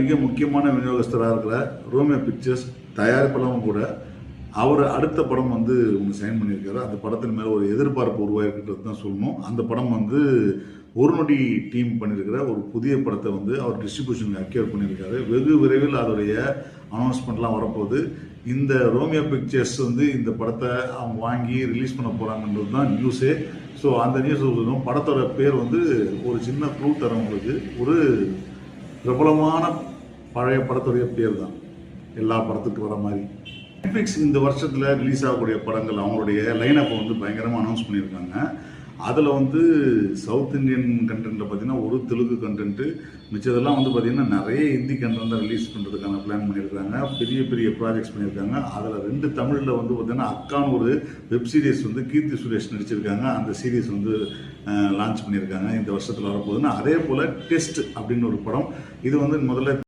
மிக முக்கியமான விநியோகஸ்தராக இருக்கிற ரோமியோ பிக்சர்ஸ் தயாரிப்பெல்லாம் கூட அவர் அடுத்த படம் வந்து ஒன்று சைன் பண்ணியிருக்காரு. அந்த படத்தின் மேலே ஒரு எதிர்பார்ப்பு உருவாக்கிட்டு தான் சொல்லணும். அந்த படம் வந்து ஒரு நொடி டீம் பண்ணியிருக்கிற ஒரு புதிய படத்தை வந்து அவர் டிஸ்ட்ரிபியூஷனுக்கு அக்யூர் பண்ணியிருக்காரு. வெகு விரைவில் அதோடைய அனௌன்ஸ்மெண்ட்லாம் வரப்போகுது. இந்த ரோமியோ பிக்சர்ஸ் வந்து இந்த படத்தை அவங்க வாங்கி ரிலீஸ் பண்ண போகிறாங்கன்றது தான் நியூஸே ஸோ அந்த நியூஸ் படத்தோட பேர் வந்து ஒரு சின்ன ப்ளூ தரம் உங்களுக்கு ஒரு பிரபலமான பழைய படத்துடைய பேர் தான் எல்லா படத்துக்கு வர மாதிரி. நெட்ஃப்ளிக்ஸ் இந்த வருஷத்தில் ரிலீஸ் ஆகக்கூடிய படங்கள் அவங்களுடைய லைனப்பை வந்து பயங்கரமாக அனௌன்ஸ் பண்ணியிருக்காங்க. அதில் வந்து சவுத் இந்தியன் கண்டென்ட்டில் பார்த்தீங்கன்னா ஒரு தெலுங்கு கண்டென்ட்டு மிச்சதெல்லாம் வந்து பார்த்திங்கன்னா நிறைய ஹிந்தி கண்டென்ட் ரிலீஸ் பண்ணுறதுக்கான பிளான் பண்ணியிருக்காங்க. பெரிய பெரிய ப்ராஜெக்ட்ஸ் பண்ணியிருக்காங்க. அதில் ரெண்டு தமிழில் வந்து பார்த்தீங்கன்னா அக்கான்னு ஒரு வெப் சீரிஸ் வந்து கீர்த்தி சுரேஷ் நடிச்சிருக்காங்க. அந்த சீரிஸ் வந்து லான்ச் பண்ணியிருக்காங்க. இந்த வருஷத்தில் வரப்போகுதுன்னா அதே போல் டெஸ்ட் அப்படின்னு ஒரு படம். இது வந்து முதல்ல